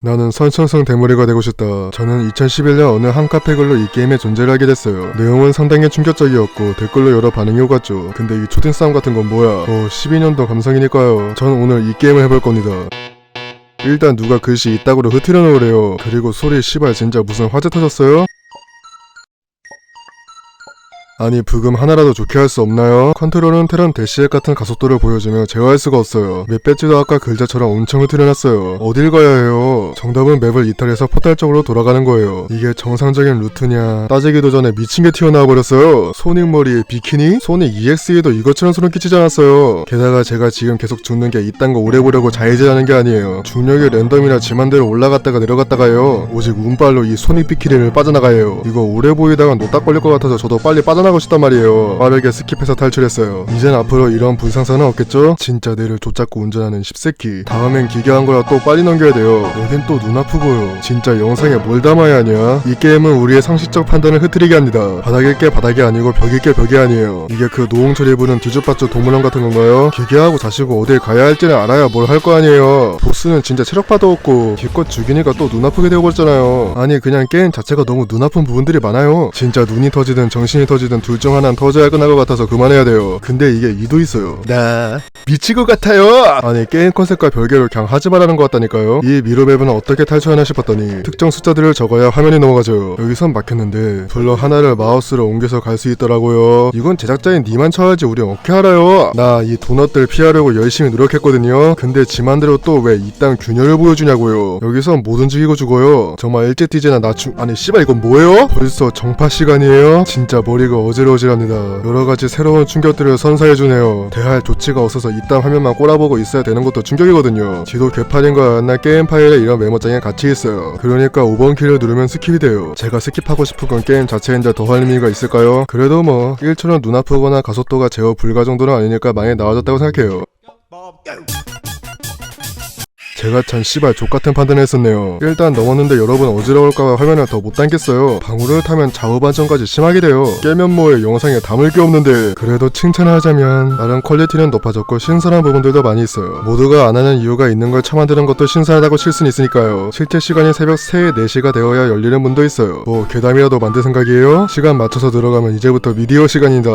나는 선천성 대머리가 되고 싶다. 저는 2011년 어느 한 카페 글로 이 게임의 존재를 알게 됐어요. 내용은 상당히 충격적이었고 댓글로 여러 반응이 오갔죠. 근데 이 초딩 싸움 같은 건 뭐야? 어 12년도 감성이니까요. 저는 오늘 이 게임을 해볼 겁니다. 일단 누가 글씨 이따구로 흐트려 놓으래요. 그리고 소리 씨발 진짜 무슨 화재 터졌어요? 아니 부금 하나라도 좋게 할 수 없나요? 컨트롤은 테런 대시액 같은 가속도를 보여주며 제어할 수가 없어요. 맵 배지도 아까 글자처럼 엄청 흐트려놨어요. 어딜 가야 해요? 정답은 맵을 이탈해서 포탈 쪽으로 돌아가는 거예요. 이게 정상적인 루트냐? 따지기도 전에 미친 게 튀어나와 버렸어요. 소닉 머리에 비키니? 소닉 EX에도 이것처럼 소름 끼치지 않았어요. 게다가 제가 지금 계속 죽는 게 이딴 거 오래 보려고 자해제하는 게 아니에요. 중력이 랜덤이라 지만대로 올라갔다가 내려갔다가요. 오직 운빨로 이 소닉 비키니를 빠져나가요. 이거 오래 보이다가 노딱 걸릴 것 같아서 저도 빨리 빠져나 가고 싶단 말이에요. 빠르게 스킵해서 탈출했어요. 이젠 앞으로 이런 불상사는 없겠죠? 진짜 내를 좆잡고 운전하는 십새끼. 다음엔 기괴한 거라 또 빨리 넘겨야 돼요. 여긴 또 눈 아프고요. 진짜 영상에 뭘 담아야 하냐? 이 게임은 우리의 상식적 판단을 흐트리게 합니다. 바닥일 게 바닥이 아니고 벽일 게 벽이 아니에요. 이게 그 노홍철이 부른 뒤죽박죽 동물원 같은 건가요? 기괴하고 자시고 어딜 가야 할지는 알아야 뭘 할 거 아니에요. 보스는 진짜 체력파도 없고 기껏 죽이니까 또 눈 아프게 되고 버렸잖아요. 아니 그냥 게임 자체가 너무 눈 아픈 부분들이 많아요. 진짜 눈이 터지든 정신이 터지든 둘 중 하나는 터져야 끝날 것 같아서 그만해야 돼요. 근데 이게 이도 있어요. 나 미칠 것 같아요. 아니 게임 컨셉과 별개로 그냥 하지 말라는 것 같다니까요. 이 미로맵은 어떻게 탈출하나 싶었더니 특정 숫자들을 적어야 화면이 넘어가죠. 여기선 막혔는데 블럭 하나를 마우스로 옮겨서 갈 수 있더라고요. 이건 제작자인 니만 쳐야지 우리 어떻게 알아요? 나 이 도넛들 피하려고 열심히 노력했거든요. 근데 지만대로 또 왜 이딴 균열을 보여주냐고요. 여기선 못 움직이고 죽어요. 정말 일제 뛰지나 나중 아니 씨발 이건 뭐예요? 벌써 정파 시간이에요? 진짜 머리가 어질어질합니다. 여러 가지 새로운 충격들을 선사해주네요. 대할 조치가 없어서 이딴 화면만 꼬라보고 있어야 되는 것도 충격이거든요. 지도 개판인 거나 게임 파일에 이런 메모장에 같이 있어요. 그러니까 5번 키를 누르면 스킵이 돼요. 제가 스킵하고 싶은 건 게임 자체인데 더할 의미가 있을까요? 그래도 뭐 1초는 눈 아프거나 가속도가 제어 불가 정도는 아니니까 많이 나아졌다고 생각해요. 제가 참 씨발 족같은 판단을 했었네요. 일단 넘었는데 여러분 어지러울까봐 화면을 더 못 당겼어요. 방울을 타면 좌우 반전까지 심하게 돼요. 깨면 뭐에 영상에 담을 게 없는데 그래도 칭찬을 하자면 나름 퀄리티는 높아졌고 신선한 부분들도 많이 있어요. 모두가 안 하는 이유가 있는 걸 처만드는 것도 신선하다고 칠 수는 있으니까요. 실제 시간이 새벽 3, 4시가 되어야 열리는 문도 있어요. 뭐 괴담이라도 만들 생각이에요? 시간 맞춰서 들어가면 이제부터 미디어 시간이다.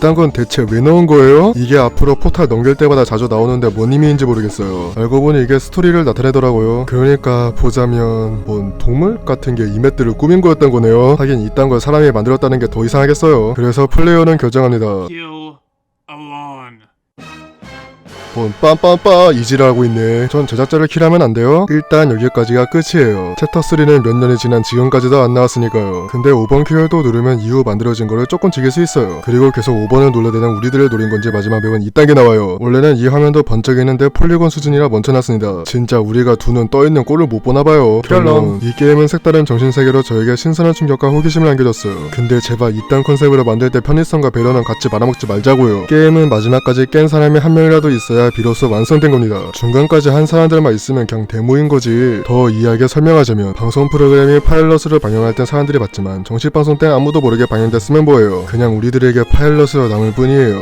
이딴 건 대체 왜 넣은 거예요? 이게 앞으로 포탈 넘길 때마다 자주 나오는데 뭔 의미인지 모르겠어요. 알고 보니 이게 스토리를 나타내더라고요. 그러니까 보자면 뭔 동물 같은 게 이맷들을 꾸민 거였던 거네요. 하긴 이딴 걸 사람이 만들었다는 게 더 이상하겠어요. 그래서 플레이어는 결정합니다. Kill alone. 뭔 빰빰빰 이지랄하고 있네. 전 제작자를 킬하면 안 돼요? 일단 여기까지가 끝이에요. 챕터 3는 몇 년이 지난 지금까지도 안 나왔으니까요. 근데 5번 킬도 누르면 이후 만들어진 거를 조금 즐길 수 있어요. 그리고 계속 5번을 눌러대는 우리들을 노린 건지 마지막 맵은 이딴 게 나와요. 원래는 이 화면도 번쩍이는데 폴리곤 수준이라 멈춰놨습니다. 진짜 우리가 두 눈 떠있는 꼴을 못 보나봐요. 결론 이 게임은 색다른 정신세계로 저에게 신선한 충격과 호기심을 안겨줬어요. 근데 제발 이딴 컨셉으로 만들 때 편의성과 배려는 같이 말아먹지 말자고요. 게임은 마지막까지 깬 사람이 한 명이라도 있어야 비로소 완성된 겁니다. 중간까지 한 사람들만 있으면 그냥 데모인 거지. 더 이해하게 설명하자면 방송 프로그램이 파일럿으로 방영할 땐 사람들이 봤지만 정식 방송 때 아무도 모르게 방영됐으면 뭐예요. 그냥 우리들에게 파일럿으로 남을 뿐이에요.